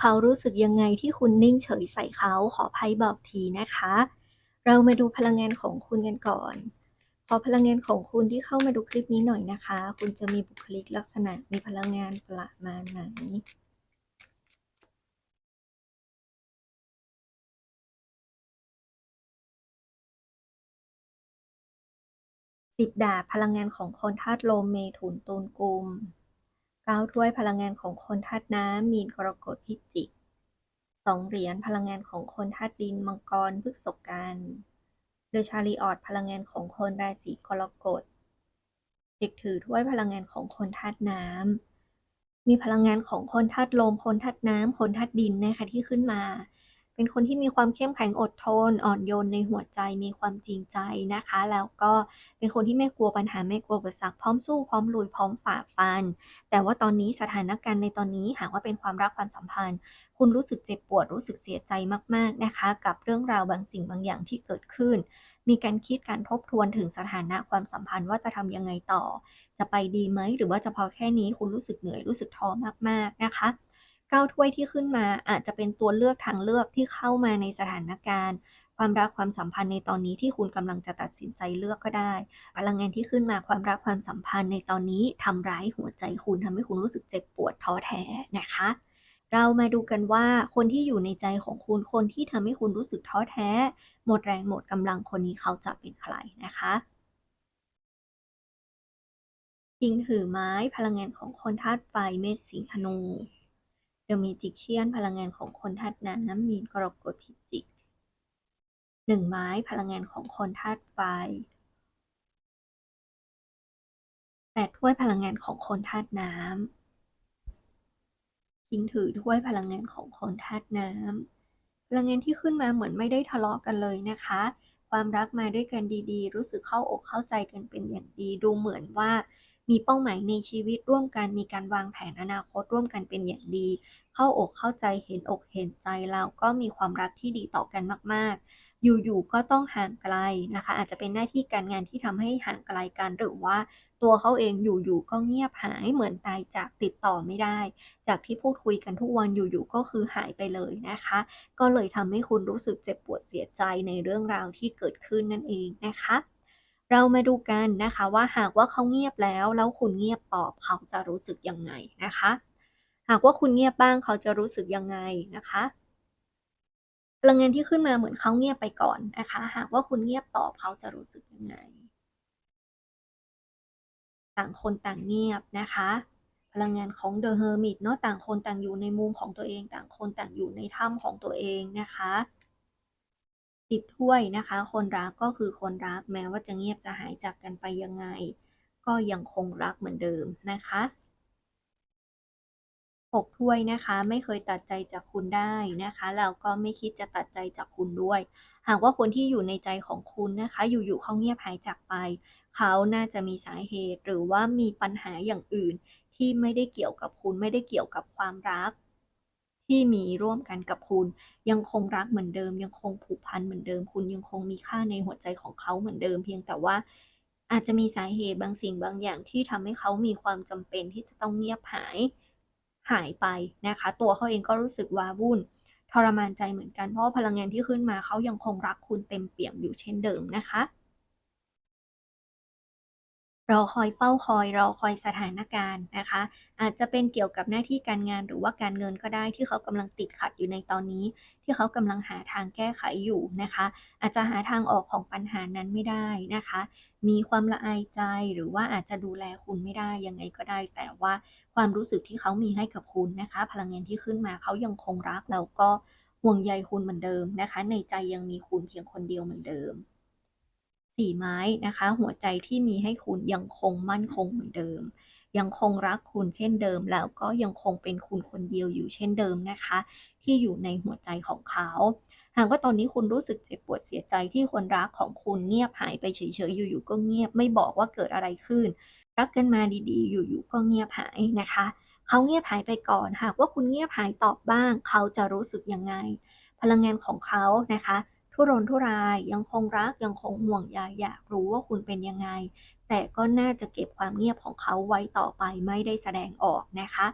เขารู้สึกยังไงที่คุณนิ่งเฉยใส่เขาขอไพ่บอกทีนะคะ เรามาดูพลังงานของคุณกันก่อน ขอพลังงานของคุณที่เข้ามาดูคลิปนี้หน่อยนะคะ คุณจะมีบุคลิกลักษณะมีพลังงานประมาณไหนสิบดาบพลังงานของคนธาตุลมเมถุนตุลกุม เก้าถ้วยพลังงานของคนธาตุน้ำ มีนกรกฎพิจิกสองเหรียญพลังงานของคนธาตุดิน มังกรพฤกษกันเดชาลีออดพลังงานของคนราศีกรกฎเด็กถือถ้วยพลังงานของคนธาตุน้ำ มีพลังงานของคนธาตุลม คนธาตุน้ำ คนธาตุดินนะคะที่ขึ้นมา เป็นคนที่มีความเข้มแข็งอดทน อ่อนโยนในหัวใจมีความจริงใจนะคะ แล้วก็เป็นคนที่ไม่กลัวปัญหาไม่กลัวอุปสรรคพร้อมสู้พร้อมลุยพร้อมฝ่าฟัน แต่ว่าตอนนี้สถานการณ์ในตอนนี้หากว่าเป็นความรักความสัมพันธ์ คุณรู้สึกเจ็บปวดรู้สึกเสียใจมากๆนะคะ กับเรื่องราวบางสิ่งบางอย่างที่เกิดขึ้น มีการคิดการทบทวนถึงสถานะความสัมพันธ์ว่าจะทำยังไงต่อ จะไปดีไหมหรือว่าจะพอแค่นี้คุณรู้สึกเหนื่อยรู้สึกท้อมากๆนะคะ ก้าถ้วยที่ขึ้นมาอาจจะเป็นตัวเลือกทางเลือกที่เข้ามาในสถานการณ์ ความรักความสัมพันธ์ในตอนนี้ที่คุณกำลังจะตัดสินใจเลือกก็ได้ พลังงานที่ขึ้นมาความรักความสัมพันธ์ในตอนนี้ทำร้ายหัวใจคุณทำให้คุณรู้สึกเจ็บปวดท้อแท้นะคะ เรามาดูกันว่าคนที่อยู่ในใจของคุณคนที่ทำให้คุณรู้สึกท้อแท้ หมดแรงหมดกำลังคนนี้เขาจะเป็นใครนะคะคิงถือไม้พลังงานของคนธาตุไฟเมษสิงห์ธนู ดอะมิจิเชียนพลังงานของคนธาตุน้ำน้ำมีนกรกฎพิจิกหนึ่งไม้พลังงานของคนธาตุไฟแปดถ้วยพลังงานของคนธาตุน้ำคิงถือถ้วยพลังงานของคนธาตุน้ำพลังงานที่ขึ้นมาเหมือนไม่ได้ทะเลาะกันเลยนะคะ ความรักมาด้วยกันดีๆ รู้สึกเข้าอกเข้าใจกันเป็นอย่างดี ดูเหมือนว่า มีเป้าหมายในชีวิตร่วมกัน มีการวางแผนอนาคตร่วมกันเป็นอย่างดี เข้าอกเข้าใจเห็นอกเห็นใจแล้วก็มีความรักที่ดีต่อกันมาก ๆ อยู่ๆก็ต้องห่างไกลนะคะ อาจจะเป็นหน้าที่การงานที่ทำให้ห่างไกลกันหรือว่าตัวเขาเองอยู่ๆก็เงียบหายเหมือนตายจากติดต่อไม่ได้ จากที่พูดคุยกันทุกวันอยู่ๆก็คือหายไปเลยนะคะ ก็เลยทำให้คุณรู้สึกเจ็บปวดเสียใจในเรื่องราวที่เกิดขึ้นนั่นเองนะคะ เรามาดูกันนะคะว่าหากว่าเขาเงียบแล้วแล้วคุณเงียบตอบเขาจะรู้สึกยังไงนะคะ หากว่าคุณเงียบบ้างเขาจะรู้สึกยังไงนะคะพลังงานที่ขึ้นมาเหมือนเขาเงียบไปก่อนนะคะ หากว่าคุณเงียบตอบเขาจะรู้สึกยังไง ต่างคนต่างเงียบนะคะ พลังงานของเดอะเฮอร์มิตเนาะต่างคนต่างอยู่ในมุมของตัวเอง ต่างคนต่างอยู่ในถ้ำของตัวเองนะคะ สิบถ้วยนะคะ คนรักก็คือคนรักแม้ว่าจะเงียบจะหายจากกันไปยังไง ก็ยังคงรักเหมือนเดิมนะคะหกถ้วยนะคะไม่เคยตัดใจจากคุณได้นะคะแล้วก็ไม่คิดจะตัดใจจากคุณด้วย หากว่าคนที่อยู่ในใจของคุณนะคะ อยู่ๆเขาเงียบหายจากไป เขาน่าจะมีสาเหตุหรือว่ามีปัญหาอย่างอื่น ที่ไม่ได้เกี่ยวกับคุณไม่ได้เกี่ยวกับความรัก ที่มีร่วมกันกับคุณ ยังคงรักเหมือนเดิม ยังคงผูกพันเหมือนเดิม คุณยังคงมีค่าในหัวใจของเขาเหมือนเดิม เพียงแต่ว่าอาจจะมีสาเหตุบางสิ่งบางอย่างที่ทำให้เขามีความจำเป็นที่จะต้องเงียบหายหายไปนะคะ ตัวเขาเองก็รู้สึกว้าวุ่นทรมานใจเหมือนกันเพราะพลังงานที่ขึ้นมาเขายังคงรักคุณเต็มเปี่ยมอยู่เช่นเดิมนะคะ รอคอยเป้าคอยรอคอยสถานการณ์นะคะ อาจจะเป็นเกี่ยวกับหน้าที่การงานหรือว่าการเงินก็ได้ที่เขากำลังติดขัดอยู่ในตอนนี้ ที่เขากำลังหาทางแก้ไขอยู่นะคะ อาจจะหาทางออกของปัญหานั้นไม่ได้นะคะ มีความละอายใจหรือว่าอาจจะดูแลคุณไม่ได้ยังไงก็ได้ แต่ว่าความรู้สึกที่เขามีให้กับคุณนะคะ พลังงานที่ขึ้นมาเขายังคงรักแล้วก็ห่วงใยคุณเหมือนเดิมนะคะ ในใจยังมีคุณเพียงคนเดียวเหมือนเดิม สี่ไม้นะคะ หัวใจที่มีให้คุณยังคงมั่นคงเหมือนเดิม ยังคงรักคุณเช่นเดิม แล้วก็ยังคงเป็นคุณคนเดียวอยู่เช่นเดิมนะคะ ที่อยู่ในหัวใจของเขาหากว่าตอนนี้คุณรู้สึกเจ็บปวดเสียใจที่คนรักของคุณเงียบหายไปเฉยๆอยู่ๆก็เงียบไม่บอกว่าเกิดอะไรขึ้น รักกันมาดีๆ อยู่ๆก็เงียบหายนะคะเขาเงียบหายไปก่อน หากว่าคุณเงียบหายตอบบ้าง เขาจะรู้สึกยังไง พลังงานของเขานะคะ ทุรนทุรายยังคงรักยังคงห่วงใยอยากรู้ว่าคุณเป็นยังไง แต่ก็น่าจะเก็บความเงียบของเขาไว้ต่อไปไม่ได้แสดงออกนะคะ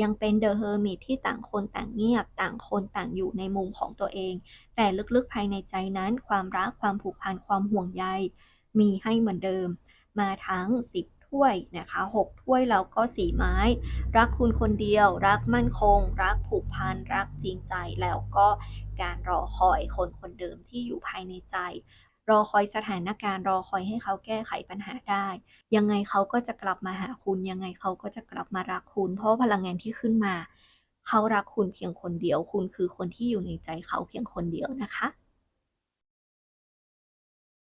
ยังเป็น The Hermit ที่ต่างคนต่างเงียบ ต่างคนต่างอยู่ในมุมของตัวเอง แต่ลึกๆภายในใจนั้น ความรักความผูกพันความห่วงใยมีให้เหมือนเดิม มาทั้ง 10 ถ้วยนะคะ6ถ้วยแล้วก็4ไม้ รักคุณคนเดียว รักมั่นคง รักผูกพัน รักจริงใจแล้วก็การรอคอยคนคนเดิมที่อยู่ภายในใจ รอคอยสถานการณ์รอคอยให้เขาแก้ไขปัญหาได้ ยังไงเขาก็จะกลับมาหาคุณ ยังไงเขาก็จะกลับมารักคุณ เพราะพลังงานที่ขึ้นมา เขารักคุณเพียงคนเดียว คุณคือคนที่อยู่ในใจเขาเพียงคนเดียวนะคะ